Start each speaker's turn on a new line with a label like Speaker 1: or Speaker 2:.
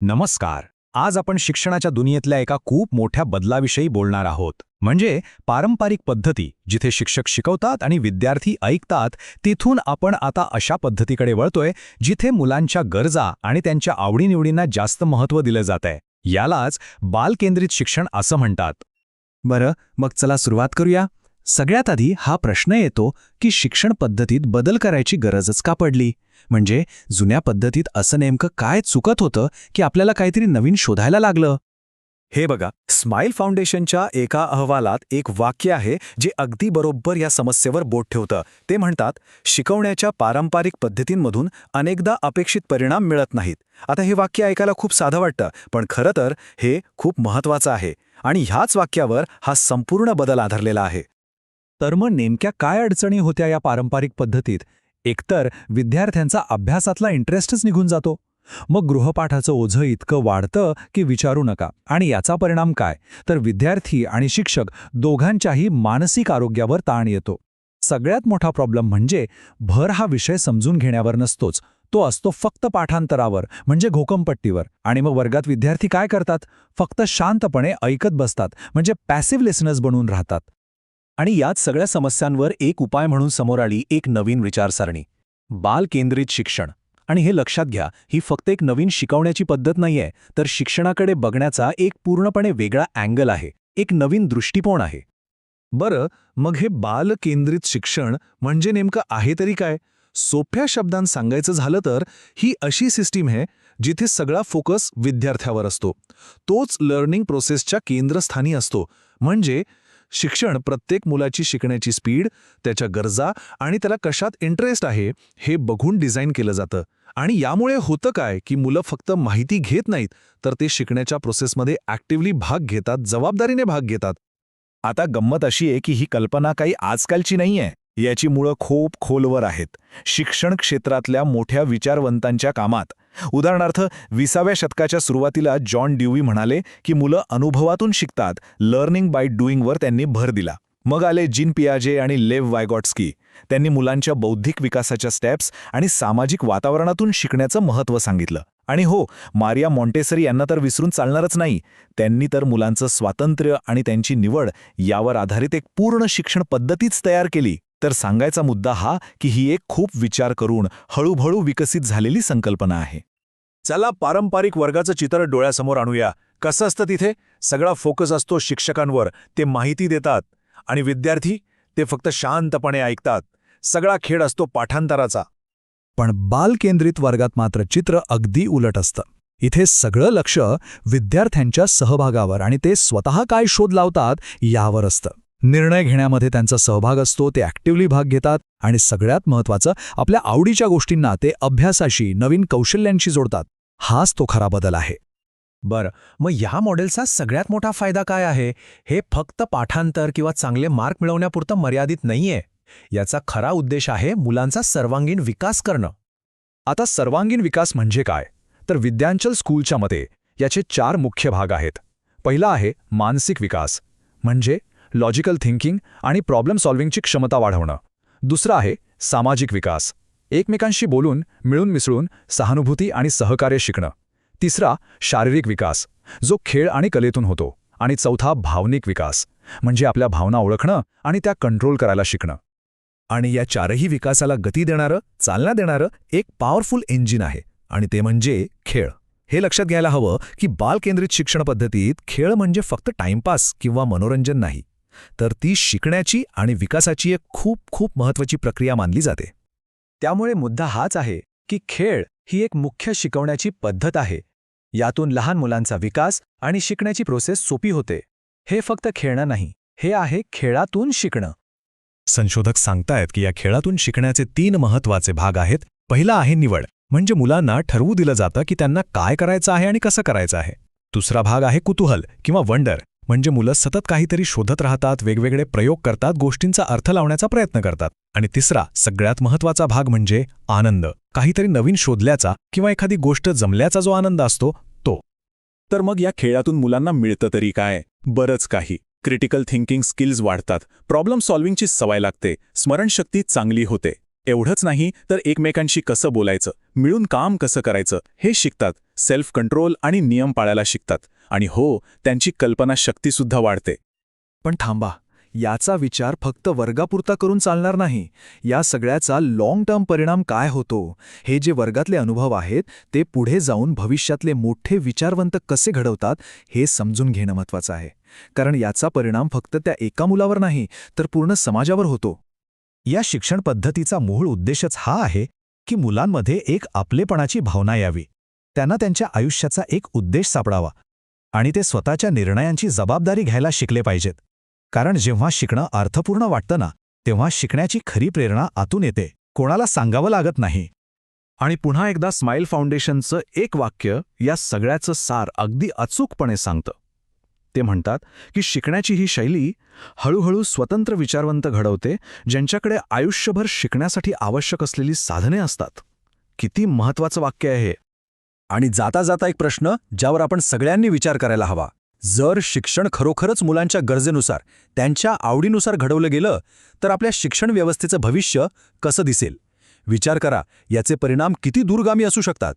Speaker 1: नमस्कार. आज आपण शिक्षणाच्या दुनियेतल्या एका खूप मोठ्या बदलाविषयी बोलणार आहोत. म्हणजे पारंपरिक पद्धती जिथे शिक्षक शिकवतात आणि विद्यार्थी ऐकतात तिथून आपण आता अशा पद्धतीकडे वळतोय जिथे मुलांच्या गरजा आणि त्यांच्या आवडीनिवडींना जास्त महत्त्व दिलं जातंय. यालाच बालकेंद्रित शिक्षण असं म्हणतात.
Speaker 2: बरं मग चला सुरुवात करूया. सगळ्यात आधी हा प्रश्न येतो की शिक्षण पद्धतीत बदल करायची गरजच का पडली? म्हणजे जुन्या पद्धतीत असं नेमकं काय चुकत होतं की आपल्याला काहीतरी नवीन शोधायला लागलं?
Speaker 3: हे बघा स्माईल फाउंडेशनच्या एका अहवालात एक वाक्य आहे जे अगदी बरोबर या समस्येवर बोट ठेवतं. ते म्हणतात शिकवण्याच्या पारंपरिक पद्धतींमधून अनेकदा अपेक्षित परिणाम मिळत नाहीत. आता हे वाक्य ऐकायला खूप साधं वाटतं पण खरं तर हे खूप महत्त्वाचं आहे आणि ह्याच वाक्यावर हा संपूर्ण बदल आधारलेला आहे.
Speaker 1: तर मग नेमक्या काय अडचणी होत्या या पारंपरिक पद्धतीत? एकतर विद्यार्थ्यांचा अभ्यासातला इंटरेस्टच निघून जातो. मग गृहपाठाचं ओझं इतकं वाढतं की विचारू नका. आणि याचा परिणाम काय? तर विद्यार्थी आणि शिक्षक दोघांच्याही मानसिक आरोग्यावर ताण येतो. सगळ्यात मोठा प्रॉब्लेम म्हणजे भर हा विषय समजून घेण्यावर नसतोच. तो असतो फक्त पाठांतरावर म्हणजे घोकमपट्टीवर आणि मग वर्गात विद्यार्थी काय करतात? फक्त शांतपणे ऐकत बसतात म्हणजे पॅसिव्ह लिसनर्स बनून राहतात.
Speaker 2: आणि याच सगळ्या समस्यांवर एक उपाय म्हणून समोर आली एक नवीन विचारसरणी. बाल केंद्रित शिक्षण. आणि हे लक्षात घ्या ही फक्त एक नवीन शिकवण्याची पद्धत नाहीये तर शिक्षणाकडे बघण्याचा एक पूर्णपणे वेगळा अँगल आहे एक नवीन दृष्टिकोन आहे.
Speaker 3: बरं मग हे बाल केंद्रित शिक्षण म्हणजे नेमकं आहे तरी काय? सोप्या शब्दांत सांगायचं झालं तर ही अशी सिस्टीम आहे जिथे सगळा फोकस विद्यार्थ्यावर असतो. तोच लर्निंग प्रोसेसच्या केंद्रस्थानी असतो. म्हणजे शिक्षण प्रत्येक मुलाची शिकण्याची स्पीड त्याच्या गरजा आणि त्याला कशात इंटरेस्ट आहे हे बघून डिझाईन केलं जातं. आणि यामुळे होतं काय की मुलं फक्त माहिती घेत नाहीत तर ते शिकण्याच्या प्रोसेसमध्ये ॲक्टिव्हली भाग घेतात जबाबदारीने भाग घेतात. आता गंमत अशी आहे की ही कल्पना काही आजकालची नाही आहे याची मुळं खूप खोलवर आहेत. शिक्षण क्षेत्रातल्या मोठ्या विचारवंतांच्या कामात उदाहरणार्थ विसाव्या शतकाच्या सुरुवातीला जॉन ड्युवी म्हणाले की मुलं अनुभवातून शिकतात लर्निंग बाय डुईंगवर त्यांनी भर दिला. मग आले जिन पियाजे आणि लेव वायगॉट्स्की. त्यांनी मुलांच्या बौद्धिक विकासाच्या स्टेप्स आणि सामाजिक वातावरणातून शिकण्याचं महत्त्व सांगितलं. आणि हो मारिया मॉन्टेसरी यांना तर विसरून चालणारच नाही. त्यांनी तर मुलांचं स्वातंत्र्य आणि त्यांची निवड यावर आधारित एक पूर्ण शिक्षण पद्धतीच तयार केली. तर सांगायचा मुद्दा हा की ही एक खूप विचार करून हळूहळू विकसित झालेली संकल्पना आहे. चला पारंपरिक वर्गाचं चित्र डोळ्यासमोर आणूया. कसं असतं तिथे? सगळा फोकस असतो शिक्षकांवर. ते माहिती देतात. आणि विद्यार्थी ते फक्त शांतपणे ऐकतात. सगळा खेळ असतो पाठांतराचा.
Speaker 1: पण बालकेंद्रित वर्गात मात्र चित्र अगदी उलट असतं. इथे सगळं लक्ष विद्यार्थ्यांच्या सहभागावर आणि ते स्वतः काय शोध लावतात यावर असतं. निर्णय घेण्यामध्ये त्यांचा सहभाग असतो ते ॲक्टिव्हली भाग घेतात आणि सगळ्यात महत्त्वाचं आपल्या आवडीच्या गोष्टींना ते अभ्यासाशी नवीन कौशल्यांशी जोडतात. हाच तो खरा बदल आहे.
Speaker 2: बरं मग ह्या मॉडेलचा सगळ्यात मोठा फायदा काय आहे? हे फक्त पाठांतर किंवा चांगले मार्क मिळवण्यापुरतं मर्यादित नाहीये. याचा खरा उद्देश आहे मुलांचा सर्वांगीण विकास करणं.
Speaker 1: आता सर्वांगीण विकास म्हणजे काय? तर विद्यांचल स्कूलच्या मते याचे चार मुख्य भाग आहेत. पहिला आहे मानसिक विकास म्हणजे लॉजिकल थिंकिंग आणि प्रॉब्लेम सॉल्व्हिंगची क्षमता वाढवणं. दुसरा आहे सामाजिक विकास एकमेकांशी बोलून मिळून मिसळून सहानुभूती आणि सहकार्य शिकणं. तिसरा शारीरिक विकास. जो खेळ आणि कलेतून होतो आणि चौथा भावनिक विकास. म्हणजे आपल्या भावना ओळखणं आणि त्या कंट्रोल करायला शिकणं.
Speaker 3: आणि या चारही विकासाला गती देणारं चालना देणारं एक पॉवरफुल इंजिन आहे. आणि ते म्हणजे खेळ. हे लक्षात घ्यायला हवं की बालकेंद्रित शिक्षण पद्धतीत खेळ म्हणजे फक्त टाइमपास किंवा मनोरंजन नाही. तर ती शिकण्याची आणि विकासाची एक खूप खूप महत्त्वाची प्रक्रिया मानली जाते.
Speaker 2: त्यामुळे मुद्दा हाच आहे की खेळ ही एक मुख्य शिकवण्याची पद्धत आहे. यातून लहान मुलांचा विकास आणि शिकण्याची प्रोसेस सोपी होते. हे फक्त खेळणं नाही हे आहे खेळातून शिकणं.
Speaker 3: संशोधक सांगतायत की या खेळातून शिकण्याचे तीन महत्त्वाचे भाग आहेत. पहिला आहे निवड म्हणजे मुलांना ठरवू दिलं जातं की त्यांना काय करायचं आहे आणि कसं करायचं आहे. दुसरा भाग आहे कुतूहल किंवा वंडर म्हणजे मुलं सतत काहीतरी शोधत राहतात वेगवेगळे प्रयोग करतात गोष्टींचा अर्थ लावण्याचा प्रयत्न करतात. आणि तिसरा सगळ्यात महत्त्वाचा भाग म्हणजे आनंद. काहीतरी नवीन शोधल्याचा किंवा एखादी गोष्ट जमल्याचा जो आनंद असतो तो. तर मग या खेळातून मुलांना मिळतं तरी काय? बरंच काही. क्रिटिकल थिंकिंग स्किल्स वाढतात. प्रॉब्लेम सॉल्व्हिंगची सवय लागते. स्मरणशक्ती चांगली होते.
Speaker 2: एवढंच नाही तर एकमेकांशी कसं बोलायचं मिळून काम कसं करायचं हे शिकतात सेल्फ कंट्रोल आणि नियम पाळायला शिकतात. आणि हो त्यांची कल्पनाशक्तीसुद्धा वाढते.
Speaker 3: पण थांबा याचा विचार फक्त वर्गापुरता करून चालणार नाही. या सगळ्याचा लाँग टर्म परिणाम काय होतो? हे जे वर्गातले अनुभव आहेत ते पुढे जाऊन भविष्यातले मोठे विचारवंत कसे घडवतात हे समजून घेणं महत्वाचं आहे. कारण याचा परिणाम फक्त त्या एका मुलावर नाही तर पूर्ण समाजावर होतो.
Speaker 1: या शिक्षण पद्धतीचा मूळ उद्देशच हा आहे की मुलांमध्ये एक आपलेपणाची भावना यावी. त्यांना त्यांच्या आयुष्याचा एक उद्देश सापडावा आणि ते स्वतःच्या निर्णयांची जबाबदारी घ्यायला शिकले पाहिजेत. कारण जेव्हा शिकणं अर्थपूर्ण वाटतं ना तेव्हा शिकण्याची खरी प्रेरणा आतून येते. कोणाला सांगावं लागत नाही.
Speaker 3: आणि पुन्हा एकदा स्माईल फाउंडेशनचं एक वाक्य या सगळ्याचं सार अगदी अचूकपणे सांगतं. ते म्हणतात की शिकण्याची ही शैली हळूहळू स्वतंत्र विचारवंत घडवते ज्यांच्याकडे आयुष्यभर शिकण्यासाठी आवश्यक असलेली साधने असतात. किती महत्वाचं वाक्य आहे
Speaker 1: आणि जाता जाता एक प्रश्न ज्यावर आपण सगळ्यांनी विचार करायला हवा. जर शिक्षण खरोखरच मुलांच्या गरजेनुसार त्यांच्या आवडीनुसार घडवलं गेलं तर आपल्या शिक्षण व्यवस्थेचं भविष्य कसं दिसेल? विचार करा याचे परिणाम किती दूरगामी असू शकतात?